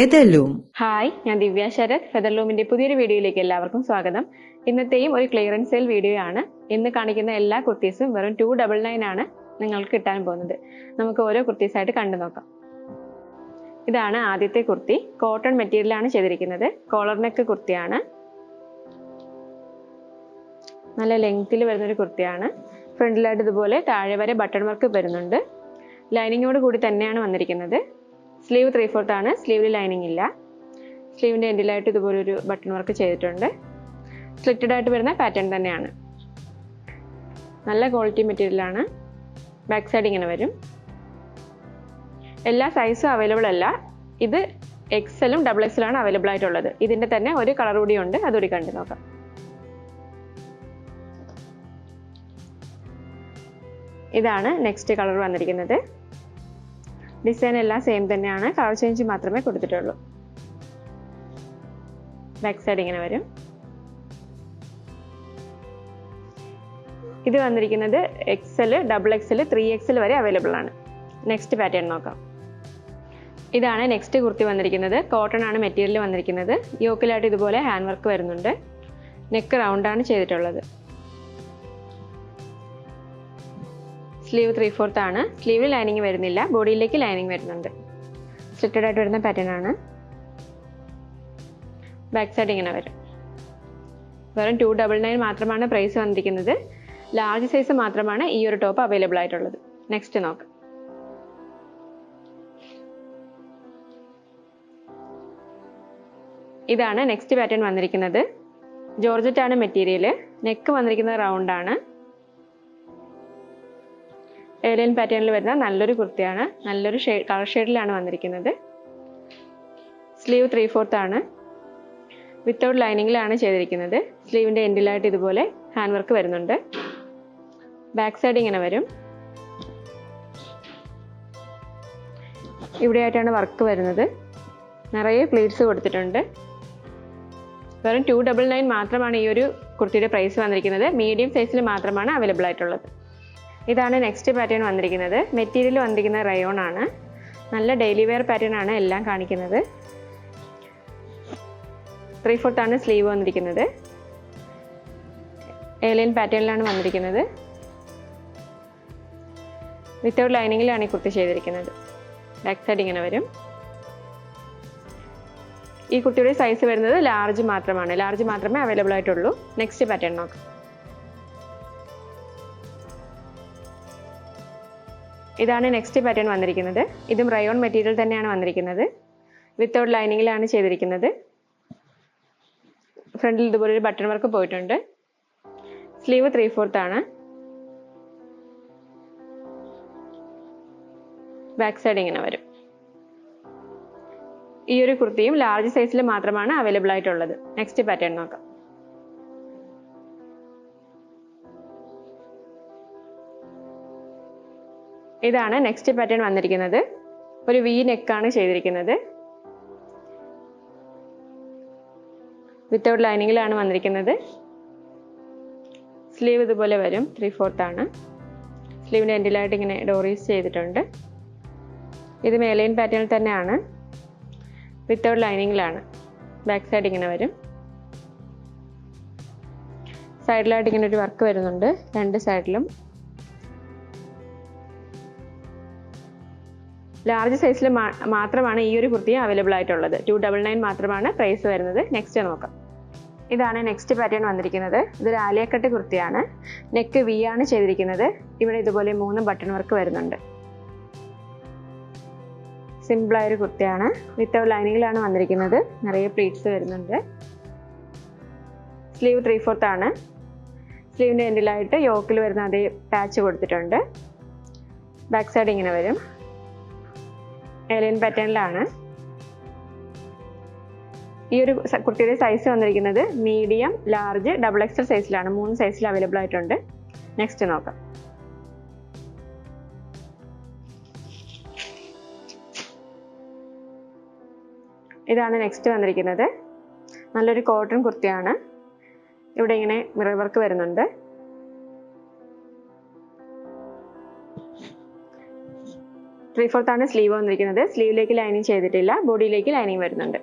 Featherloom. Hi ഞാൻ ദിവ്യ ശരത്. ഫെദർലൂമിന്റെ പുതിയൊരു വീഡിയോയിലേക്ക് എല്ലാവർക്കും സ്വാഗതം. ഇന്നത്തെയും ഒരു ക്ലിയറൻസ് സെയിൽ വീഡിയോ ആണ്. ഇന്ന് കാണിക്കുന്ന എല്ലാ കുർത്തീസും വെറും ടു ഡബിൾ നയൻ ആണ് നിങ്ങൾക്ക് കിട്ടാൻ പോകുന്നത്. നമുക്ക് ഓരോ കുർത്തീസ് ആയിട്ട് കണ്ടു നോക്കാം. ഇതാണ് ആദ്യത്തെ കുർത്തി. കോട്ടൺ മെറ്റീരിയലാണ് ചെയ്തിരിക്കുന്നത്. കോളർ നെക്ക് കുർത്തിയാണ്. നല്ല ലെങ്ത്തിൽ വരുന്നൊരു കുർത്തിയാണ്. ഫ്രണ്ടിലായിട്ട് ഇതുപോലെ താഴെ വരെ ബട്ടൺ വർക്ക് വരുന്നുണ്ട്. ലൈനിങ്ങോട് കൂടി തന്നെയാണ് വന്നിരിക്കുന്നത്. സ്ലീവ് ത്രീ ഫോർത്ത് ആണ്. സ്ലീവിൽ ലൈനിങ് ഇല്ല. സ്ലീവിന്റെ എൻഡിലായിട്ട് ഇതുപോലൊരു ബട്ടൺ വർക്ക് ചെയ്തിട്ടുണ്ട്. സ്ലിറ്റഡ് ആയിട്ട് വരുന്ന പാറ്റേൺ തന്നെയാണ്. നല്ല ക്വാളിറ്റി മെറ്റീരിയൽ ആണ്. ബാക്ക് സൈഡ് ഇങ്ങനെ വരും. എല്ലാ സൈസും അവൈലബിൾ അല്ല. ഇത് എക്സലും ഡബിൾ എക്സലാണ് അവൈലബിൾ ആയിട്ടുള്ളത്. ഇതിന്റെ തന്നെ ഒരു കളർ കൂടി ഉണ്ട്. അതുകൂടി കണ്ടു നോക്കാം. ഇതാണ് നെക്സ്റ്റ് കളർ വന്നിരിക്കുന്നത്. ഡിസൈൻ എല്ലാം സെയിം തന്നെയാണ്. കളർ ചേഞ്ച് മാത്രമേ കൊടുത്തിട്ടുള്ളൂ. ബാക്ക് സൈഡ് ഇങ്ങനെ വരും. ഇത് വന്നിരിക്കുന്നത് XL double XL three XL വരെ അവൈലബിൾ ആണ്. നെക്സ്റ്റ് പാറ്റേൺ നോക്കാം. ഇതാണ് നെക്സ്റ്റ് കുർത്തി വന്നിരിക്കുന്നത്. കോട്ടൺ ആണ് മെറ്റീരിയൽ വന്നിരിക്കുന്നത്. യോക്കിലായിട്ട് ഇതുപോലെ ഹാൻഡ് വർക്ക് വരുന്നുണ്ട് നെക്ക് റൗണ്ടാണ് ചെയ്തിട്ടുള്ളത്. സ്ലീവ് ത്രീ ഫോർത്ത് ആണ്. സ്ലീവിൽ ലൈനിങ് വരുന്നില്ല. ബോഡിയിലേക്ക് ലൈനിങ് വരുന്നുണ്ട്. സ്ലിറ്റഡ് ആയിട്ട് വരുന്ന പാറ്റേൺ ആണ്. ബാക്ക് സൈഡ് ഇങ്ങനെ വരും. വെറും ടു ഡബിൾ നയൻ മാത്രമാണ് പ്രൈസ് വന്നിരിക്കുന്നത്. ലാർജ് സൈസ് മാത്രമാണ് ഈ ഒരു ടോപ്പ് അവൈലബിൾ ആയിട്ടുള്ളത്. നെക്സ്റ്റ് നോക്ക്. ഇതാണ് നെക്സ്റ്റ് പാറ്റേൺ വന്നിരിക്കുന്നത്. ജോർജറ്റ് ആണ് മെറ്റീരിയൽ നെക്ക് വന്നിരിക്കുന്നത് റൗണ്ട് ആണ്. ഏലിയൻ പാറ്റേണിൽ വരുന്ന നല്ലൊരു കുർത്തിയാണ്. നല്ലൊരു ഷെയ്ഡ് കളർ ഷെയ്ഡിലാണ് വന്നിരിക്കുന്നത്. സ്ലീവ് ത്രീ ഫോർത്ത് ആണ് വിത്തൗട്ട് ലൈനിങ്ങിലാണ് ചെയ്തിരിക്കുന്നത്. സ്ലീവിന്റെ എൻഡിലായിട്ട് ഇതുപോലെ ഹാൻഡ് വർക്ക് വരുന്നുണ്ട്. ബാക്ക് സൈഡ് ഇങ്ങനെ വരും. ഇവിടെയായിട്ടാണ് വർക്ക് വരുന്നത്. നിറയെ പ്ലീറ്റ്സ് കൊടുത്തിട്ടുണ്ട്. വെറും ടു ഡബിൾ നയൻ മാത്രമാണ് ഈ ഒരു കുർത്തിയുടെ പ്രൈസ് വന്നിരിക്കുന്നത്. മീഡിയം സൈസിൽ മാത്രമാണ് അവൈലബിൾ ആയിട്ടുള്ളത്. ഇതാണ് നെക്സ്റ്റ് പാറ്റേൺ വന്നിരിക്കുന്നത്. മെറ്റീരിയൽ വന്നിരിക്കുന്ന റയോൺ ആണ്. നല്ല ഡെയിലി വെയർ പാറ്റേൺ ആണ് എല്ലാം കാണിക്കുന്നത്. ത്രീ ആണ് സ്ലീവ് വന്നിരിക്കുന്നത്. ഏലിയൻ പാറ്റേണിലാണ് വന്നിരിക്കുന്നത്. വിത്തൗട്ട് ലൈനിങ്ങിലാണ് ഈ കുർത്തി ചെയ്തിരിക്കുന്നത്. ബാക്ക് സൈഡ് ഇങ്ങനെ വരും. ഈ കുട്ടിയുടെ സൈസ് വരുന്നത് ലാർജ് മാത്രമാണ്. ലാർജ് മാത്രമേ അവൈലബിൾ ആയിട്ടുള്ളൂ. നെക്സ്റ്റ് പാറ്റേൺ നോക്കാം. ഇതാണ് നെക്സ്റ്റ് പാറ്റേൺ വന്നിരിക്കുന്നത്. ഇതും റയോൺ മെറ്റീരിയൽ തന്നെയാണ് വന്നിരിക്കുന്നത്. വിത്തൗട്ട് ലൈനിങ്ങിലാണ് ചെയ്തിരിക്കുന്നത്. ഫ്രണ്ടിൽ ഇതുപോലെ ഒരു ബട്ടൺ വർക്ക് പോയിട്ടുണ്ട്. സ്ലീവ് ത്രീ ഫോർത്ത് ആണ്. ബാക്ക് സൈഡ് ഇങ്ങനെ വരും. ഈ ഒരു കുർത്തിയും ലാർജ് സൈസിൽ മാത്രമാണ് അവൈലബിൾ ആയിട്ടുള്ളത്. നെക്സ്റ്റ് പാറ്റേൺ നോക്കാം. ഇതാണ് നെക്സ്റ്റ് പാറ്റേൺ വന്നിരിക്കുന്നത്. ഒരു വി നെക്കാണ് ചെയ്തിരിക്കുന്നത്. വിത്തൗട്ട് ലൈനിങ്ങിലാണ് വന്നിരിക്കുന്നത്. സ്ലീവ് ഇതുപോലെ വരും. ത്രീ ആണ്. സ്ലീവിന്റെ എൻഡിലായിട്ട് ഇങ്ങനെ ഡോറീസ് ചെയ്തിട്ടുണ്ട്. ഇത് മേലൈൻ പാറ്റേണിൽ തന്നെയാണ്. വിത്തൗട്ട് ലൈനിങ്ങിലാണ് ബാക്ക് സൈഡ് ഇങ്ങനെ വരും. സൈഡിലായിട്ട് ഇങ്ങനെ ഒരു വർക്ക് വരുന്നുണ്ട്. രണ്ട് സൈഡിലും ലാർജ് സൈസിൽ മാത്രമാണ് ഈ ഒരു കുർത്തി അവൈലബിൾ ആയിട്ടുള്ളത്. ടു ഡബിൾ നയൻ മാത്രമാണ് പ്രൈസ് വരുന്നത്. നെക്സ്റ്റ് നോക്കാം. ഇതാണ് നെക്സ്റ്റ് പാറ്റേൺ വന്നിരിക്കുന്നത്. ഇതൊരു ആലിയക്കട്ട് കുർത്തിയാണ്. നെക്ക് വി ആണ് ചെയ്തിരിക്കുന്നത്. ഇവിടെ ഇതുപോലെ മൂന്ന് ബട്ടൺ വർക്ക് വരുന്നുണ്ട്. സിമ്പിളായൊരു കുർത്തിയാണ്. വിത്തൗട്ട് ലൈനിങ്ങിലാണ് വന്നിരിക്കുന്നത്. നിറയെ പ്ലീറ്റ്സ് വരുന്നുണ്ട്. സ്ലീവ് ത്രീ ഫോർത്ത് ആണ് സ്ലീവിന്റെ എൻഡിലായിട്ട് യോക്കിൽ വരുന്ന അതേ പാച്ച് കൊടുത്തിട്ടുണ്ട്. ബാക്ക് സൈഡ് ഇങ്ങനെ വരും. ഏലിയൻ പാറ്റേണിലാണ് ഈ ഒരു കുർത്തിയുടെ സൈസ് വന്നിരിക്കുന്നത് മീഡിയം ലാർജ് ഡബിൾ എക്സൽ സൈസിലാണ് മൂന്ന് സൈസിൽ അവൈലബിൾ ആയിട്ടുണ്ട്. നെക്സ്റ്റ് നോക്കാം. ഇതാണ് നെക്സ്റ്റ് വന്നിരിക്കുന്നത്. നല്ലൊരു കോട്ടൺ കുർത്തിയാണ്. ഇവിടെ ഇങ്ങനെ മിറർ വർക്ക് വരുന്നുണ്ട്. ത്രീ ഫോർത്ത് ആണ് സ്ലീവ് വന്നിരിക്കുന്നത്. സ്ലീവിലേക്ക് ലൈനിങ് ചെയ്തിട്ടില്ല. ബോഡിയിലേക്ക് ലൈനിങ് വരുന്നുണ്ട്.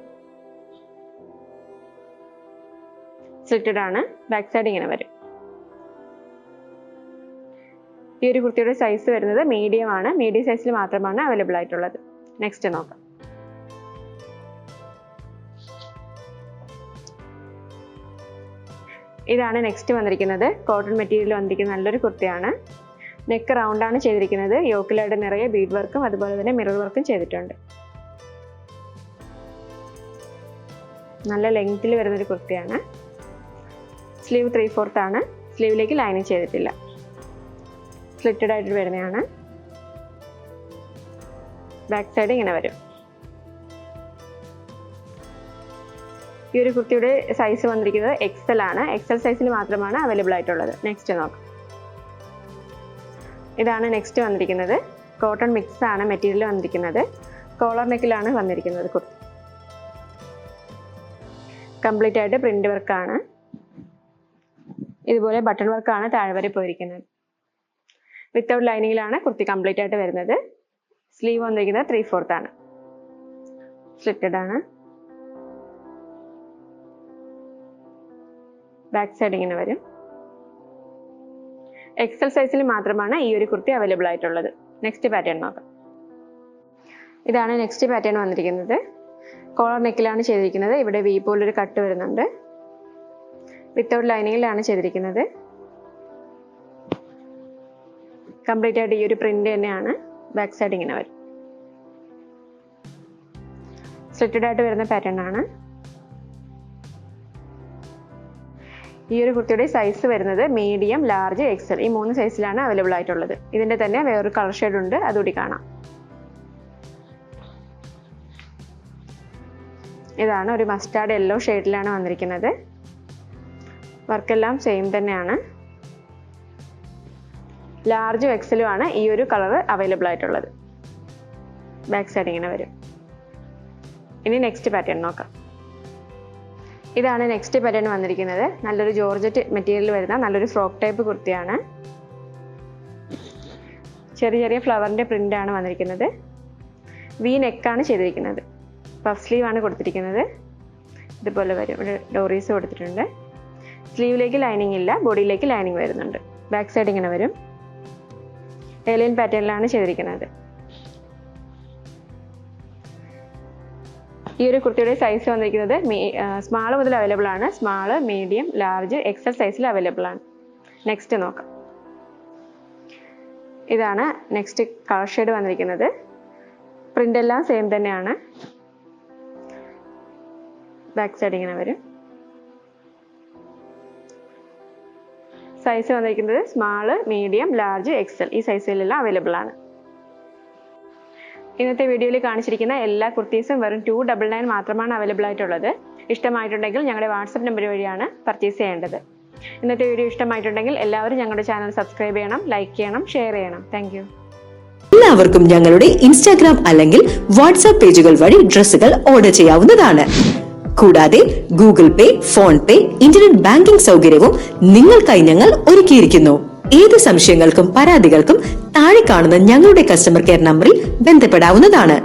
സ്ലിറ്റഡ് ആണ്. ബാക്ക് സൈഡ് ഇങ്ങനെ വരും. ഈ ഒരു കുർത്തിയുടെ സൈസ് വരുന്നത് മീഡിയം ആണ്. മീഡിയം സൈസിൽ മാത്രമാണ് അവൈലബിൾ ആയിട്ടുള്ളത്. നെക്സ്റ്റ് നോക്കാം. ഇതാണ് നെക്സ്റ്റ് വന്നിരിക്കുന്നത്. കോട്ടൺ മെറ്റീരിയൽ വന്നിരിക്കുന്ന നല്ലൊരു കുർത്തിയാണ്. നെക്ക് റൗണ്ട് ആണ് ചെയ്തിരിക്കുന്നത്. യോക്കിലായിട്ട് നിറയെ ബീഡ് വർക്കും അതുപോലെ തന്നെ മിറർ വർക്കും ചെയ്തിട്ടുണ്ട്. നല്ല ലെങ്ത്തിൽ വരുന്നൊരു കുർത്തിയാണ്. സ്ലീവ് ത്രീ ഫോർത്ത് ആണ്. സ്ലീവിലേക്ക് ലൈനിങ് ചെയ്തിട്ടില്ല. സ്ലിറ്റഡ് ആയിട്ട് വരുന്നതാണ്. ബാക്ക് സൈഡ് ഇങ്ങനെ വരും. ഈ ഒരു കുർത്തിയുടെ സൈസ് വന്നിരിക്കുന്നത് എക്സൽ ആണ്. എക്സൽ സൈസിൽ മാത്രമാണ് അവൈലബിൾ ആയിട്ടുള്ളത്. നെക്സ്റ്റ് നോക്കാം. ഇതാണ് നെക്സ്റ്റ് വന്നിരിക്കുന്നത്. കോട്ടൺ മിക്സ് ആണ് മെറ്റീരിയൽ വന്നിരിക്കുന്നത്. കോളർ നെക്കിലാണ് വന്നിരിക്കുന്നത് കുർത്തി കംപ്ലീറ്റ് ആയിട്ട് പ്രിന്റ് വർക്കാണ് ഇതുപോലെ ബട്ടൺ വർക്കാണ് താഴെ വരെ പോയിരിക്കുന്നത്. വിത്തൗട്ട് ലൈനിങ്ങിലാണ് കുർത്തി കംപ്ലീറ്റ് ആയിട്ട് വരുന്നത്. സ്ലീവ് വന്നിരിക്കുന്നത് ത്രീ ഫോർത്ത് ആണ്. സ്ലിറ്റഡ് ആണ്. ബാക്ക് സൈഡ് ഇങ്ങനെ വരും. എക്സൽ സൈസിൽ മാത്രമാണ് ഈ ഒരു കുർത്തി അവൈലബിൾ ആയിട്ടുള്ളത്. നെക്സ്റ്റ് പാറ്റേൺ നോക്കാം. ഇതാണ് നെക്സ്റ്റ് പാറ്റേൺ വന്നിരിക്കുന്നത്. കോളർ നെക്കിലാണ് ചെയ്തിരിക്കുന്നത്. ഇവിടെ വി പോലൊരു കട്ട് വരുന്നുണ്ട്. വിത്തൗട്ട് ലൈനിങ്ങിലാണ് ചെയ്തിരിക്കുന്നത്. കംപ്ലീറ്റ് ആയിട്ട് ഈ ഒരു പ്രിന്റ് തന്നെയാണ്. ബാക്ക് സൈഡ് ഇങ്ങനെ വരും. സ്ലിറ്റഡ് ആയിട്ട് വരുന്ന പാറ്റേൺ ആണ്. ഈ ഒരു കുർത്തിയുടെ സൈസ് വരുന്നത് മീഡിയം ലാർജ് എക്സൽ ഈ മൂന്ന് സൈസിലാണ് അവൈലബിൾ ആയിട്ടുള്ളത്. ഇതിന്റെ തന്നെ വേറൊരു കളർ ഷെയ്ഡ് ഉണ്ട്. അതുകൂടി കാണാം. ഇതാണ് ഒരു മസ്റ്റാർഡ് യെല്ലോ ഷെയ്ഡിലാണ് വന്നിരിക്കുന്നത്. വർക്കെല്ലാം സെയിം തന്നെയാണ്. ലാർജും എക്സലും ആണ് ഈ ഒരു കളർ അവൈലബിൾ ആയിട്ടുള്ളത്. ബാക്ക് സൈഡ് ഇങ്ങനെ വരും. ഇനി നെക്സ്റ്റ് പാറ്റേൺ നോക്കാം. ഇതാണ് നെക്സ്റ്റ് പാറ്റേൺ വന്നിരിക്കുന്നത്. നല്ലൊരു ജോർജറ്റ് മെറ്റീരിയൽ വരുന്ന നല്ലൊരു ഫ്രോക്ക് ടൈപ്പ് കുർത്തിയാണ്. ചെറിയ ചെറിയ ഫ്ലവറിന്റെ പ്രിന്റ് ആണ് വന്നിരിക്കുന്നത്. വി നെക്കാണ് ചെയ്തിരിക്കുന്നത്. പഫ് ആണ് കൊടുത്തിരിക്കുന്നത്. ഇതുപോലെ വരും. ഇവിടെ ഡോറീസ് കൊടുത്തിട്ടുണ്ട്. സ്ലീവിലേക്ക് ലൈനിങ് ഇല്ല ബോഡിയിലേക്ക് ലൈനിങ് വരുന്നുണ്ട്. ബാക്ക് സൈഡ് ഇങ്ങനെ വരും. ഏലിയൻ പാറ്റേണിലാണ് ചെയ്തിരിക്കുന്നത്. ഈ ഒരു കുർത്തിയുടെ സൈസ് വന്നിരിക്കുന്നത് സ്മാൾ മുതൽ അവൈലബിൾ ആണ്. സ്മാൾ മീഡിയം ലാർജ് എക്സൽ സൈസിൽ അവൈലബിൾ ആണ്. നെക്സ്റ്റ് നോക്കാം. ഇതാണ് നെക്സ്റ്റ് കളർ ഷെയ്ഡ് വന്നിരിക്കുന്നത്. പ്രിന്റ് എല്ലാം സെയിം തന്നെയാണ്. ബാക്ക് സൈഡ് ഇങ്ങനെ വരും. സൈസ് വന്നിരിക്കുന്നത് സ്മാൾ മീഡിയം ലാർജ് എക്സൽ ഈ സൈസിലെല്ലാം അവൈലബിൾ ആണ്. ഇന്നത്തെ വീഡിയോയിൽ കാണിച്ചിരിക്കുന്ന എല്ലാ കുർത്തീസും വെറും ടു ഡബിൾ നയൻ മാത്രമാണ് അവൈലബിൾ ആയിട്ടുള്ളത്. ഇഷ്ടമായിട്ടുണ്ടെങ്കിൽ ഞങ്ങളുടെ വാട്സപ്പ് നമ്പർ വഴിയാണ് പർച്ചേസ് ചെയ്യേണ്ടത്. ഇന്നത്തെ വീഡിയോ ഇഷ്ടമായിട്ടുണ്ടെങ്കിൽ എല്ലാവരും ഞങ്ങളുടെ ചാനൽ സബ്സ്ക്രൈബ് ചെയ്യണം ലൈക്ക് ചെയ്യണം ഷെയർ ചെയ്യണം. താങ്ക് എല്ലാവർക്കും ഞങ്ങളുടെ ഇൻസ്റ്റാഗ്രാം അല്ലെങ്കിൽ വാട്സാപ്പ് പേജുകൾ വഴി ഡ്രസ്സുകൾ ഓർഡർ ചെയ്യാവുന്നതാണ്. കൂടാതെ Google Pay PhonePe internet banking സൗകര്യവും നിങ്ങൾക്കായി ഞങ്ങൾ ഒരുക്കിയിരിക്കുന്നു. ഏത് സംശയങ്ങൾക്കും പരാതികൾക്കും താഴെ കാണുന്ന ഞങ്ങളുടെ കസ്റ്റമർ കെയർ നമ്പറിൽ ബന്ധപ്പെടാവുന്നതാണ്.